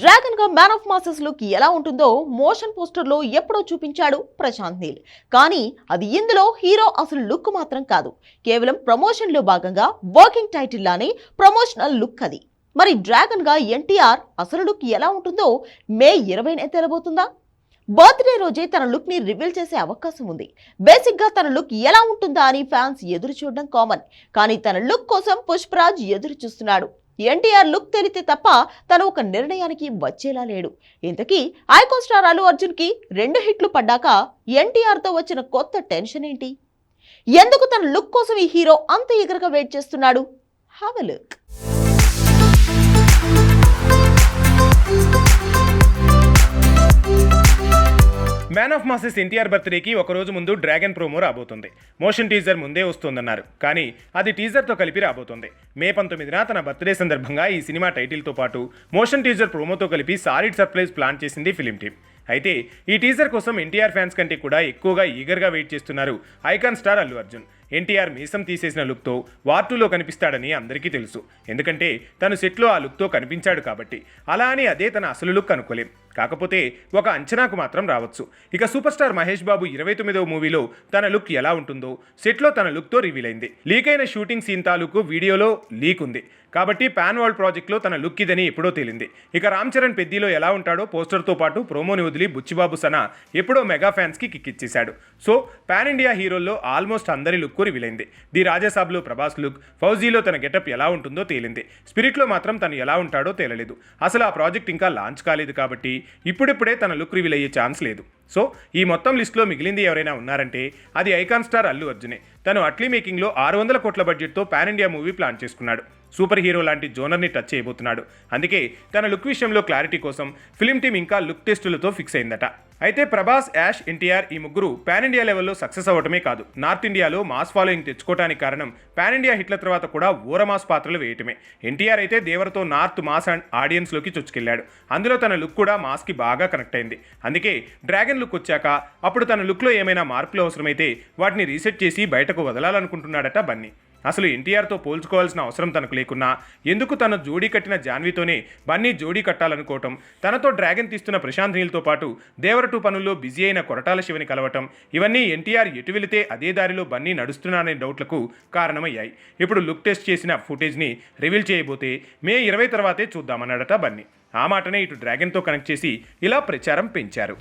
డ్రాగన్గా man of masses look ఎలా ఉంటుందో motion పోస్టర్లో ఎప్పుడో చూపించాడు ప్రశాంత్ నీల్. కానీ అది ఇందులో హీరో అసలు లుక్ మాత్రం కాదు. కేవలం ప్రమోషన్లో భాగంగా వర్కింగ్ టైటిల్ లానే ప్రమోషనల్ లుక్ అది. మరి డ్రాగన్గా ఎన్టీఆర్ అసలు లుక్ ఎలా ఉంటుందో మే ఇరవైనే తెలబోతుందా బర్త్డే రోజే తన లుక్ని రివీల్ చేసే అవకాశం ఉంది. బేసిక్గా తన లుక్ ఎలా ఉంటుందా అని ఫ్యాన్స్ ఎదురు చూడడం కామన్. కానీ తన లుక్ కోసం పుష్పరాజ్ ఎదురు చూస్తున్నాడు. ఎన్టీఆర్ లుక్ తెలితే తప్ప తను ఒక నిర్ణయానికి వచ్చేలా లేడు. ఇంతకీ ఐకాన్ స్టార్ అల్లు అర్జున్కి రెండు హిట్లు పడ్డాక ఎన్టీఆర్తో వచ్చిన కొత్త టెన్షన్ ఏంటి? ఎందుకు తన లుక్ కోసం ఈ హీరో అంత ఎగరగా వెయిట్ చేస్తున్నాడు? Have a look man of masses NTR బర్త్డేకి ఒక రోజు ముందు డ్రాగన్ ప్రోమో రాబోతుంది. మోషన్ టీజర్ ముందే వస్తుందన్నారు. కానీ అది టీజర్తో కలిపి రాబోతుంది. మే పంతొమ్మిదిన తన బర్త్డే సందర్భంగా ఈ సినిమా టైటిల్తో పాటు మోషన్ టీజర్ ప్రోమోతో కలిపి సాలిడ్ సర్ప్రైజ్ ప్లాన్ చేసింది ఫిలిం టీమ్. అయితే ఈ టీజర్ కోసం ఎన్టీఆర్ ఫ్యాన్స్ కంటే కూడా ఎక్కువగా ఈగర్గా వెయిట్ చేస్తున్నారు icon star Allu Arjun. NTR మీసం తీసేసిన లుక్తో వార్టూలో కనిపిస్తాడని అందరికీ తెలుసు. ఎందుకంటే తను సెట్లో ఆ లుక్తో కనిపించాడు కాబట్టి. అలా అని అదే తన అసలు లుక్ అనుకోలేం. కాకపోతే ఒక అంచనాకు మాత్రం రావచ్చు. ఇక సూపర్ స్టార్ మహేష్ బాబు ఇరవై తొమ్మిదవ మూవీలో తన లుక్ ఎలా ఉంటుందో సెట్లో తన లుక్తో రివీల్ అయింది. లీక్ అయిన షూటింగ్ సీన్ తాలూకు వీడియోలో లీక్ ఉంది. కాబట్టి పాన్ వరల్డ్ ప్రాజెక్ట్లో తన లుక్ ఇదని ఎప్పుడో తేలింది. ఇక రామ్ చరణ్ పెద్దిలో ఎలా ఉంటాడో పోస్టర్తో పాటు ప్రోమోని వదిలి బుచ్చిబాబు సన ఎప్పుడో మెగా ఫ్యాన్స్కి కిక్ ఇచ్చేశాడు. సో పాన్ ఇండియా హీరోల్లో ఆల్మోస్ట్ అందరి లుక్ రివీల్ అయింది. ది రాజాసాబ్లో ప్రభాస్ లుక్ ఫౌజీలో తన గెటప్ ఎలా ఉంటుందో తేలింది. స్పిరిట్లో మాత్రం తను ఎలా ఉంటాడో తేలలేదు. అసలు ఆ ప్రాజెక్ట్ ఇంకా లాంచ్ కాలేదు కాబట్టి ఇప్పుడిప్పుడే తన లుక్ రివీల్ అయ్యే ఛాన్స్ లేదు. సో ఈ మొత్తం లిస్ట్లో మిగిలింది ఎవరైనా ఉన్నారంటే అది ఐకాన్ స్టార్ అల్లు అర్జునే. తను అట్లీ మేకింగ్లో ఆరు వందల కోట్ల బడ్జెట్తో పాన్ ఇండియా మూవీ ప్లాన్ చేసుకున్నాడు. సూపర్ హీరో లాంటి జోనర్ని టచ్ చేయబోతున్నాడు. అందుకే తన లుక్ విషయంలో క్లారిటీ కోసం ఫిలిం టీం ఇంకా లుక్ టెస్టులతో ఫిక్స్ అయిందట. అయితే ప్రభాస్ యాష్ ఎన్టీఆర్ ఈ ముగ్గురు పాన్ ఇండియా లెవెల్లో సక్సెస్ అవ్వటమే కాదు నార్త్ ఇండియాలో మాస్ ఫాలోయింగ్ తెచ్చుకోవడానికి కారణం పాన్ ఇండియా హిట్ల తర్వాత కూడా ఓరమాస్ పాత్రలు వేయటమే. ఎన్టీఆర్ అయితే దేవరతో నార్త్ మాస్ అండ్ ఆడియన్స్లోకి చొచ్చుకెళ్ళాడు అందులో తన లుక్ కూడా మాస్కి బాగా కనెక్ట్ అయింది. అందుకే డ్రాగన్ లుక్ వచ్చాక అప్పుడు తన లుక్లో ఏమైనా మార్పులు అవసరమైతే వాటిని రీసెట్ చేసి బయటకు వదలాలనుకుంటున్నాడట బన్నీ. అసలు ఎన్టీఆర్తో పోల్చుకోవాల్సిన అవసరం తనకు లేకున్నా ఎందుకు తన జోడీ కట్టిన జాన్వీతోనే బన్నీ జోడీ కట్టాలనుకోవటం తనతో డ్రాగన్ తీస్తున్న ప్రశాంత్ నీల్తో పాటు దేవరటు పనుల్లో బిజీ అయిన కొరటాల శివని కలవటం ఇవన్నీ ఎన్టీఆర్ ఎటు వెళితే అదే దారిలో బన్నీ నడుస్తున్నారనే డౌట్లకు కారణమయ్యాయి. ఇప్పుడు లుక్ టెస్ట్ చేసిన ఫుటేజ్ని రివీల్ చేయబోతే మే ఇరవై తర్వాతే చూద్దామన్నాడట బన్నీ. ఆ మాటనే ఇటు డ్రాగన్తో కనెక్ట్ చేసి ఇలా ప్రచారం పెంచారు.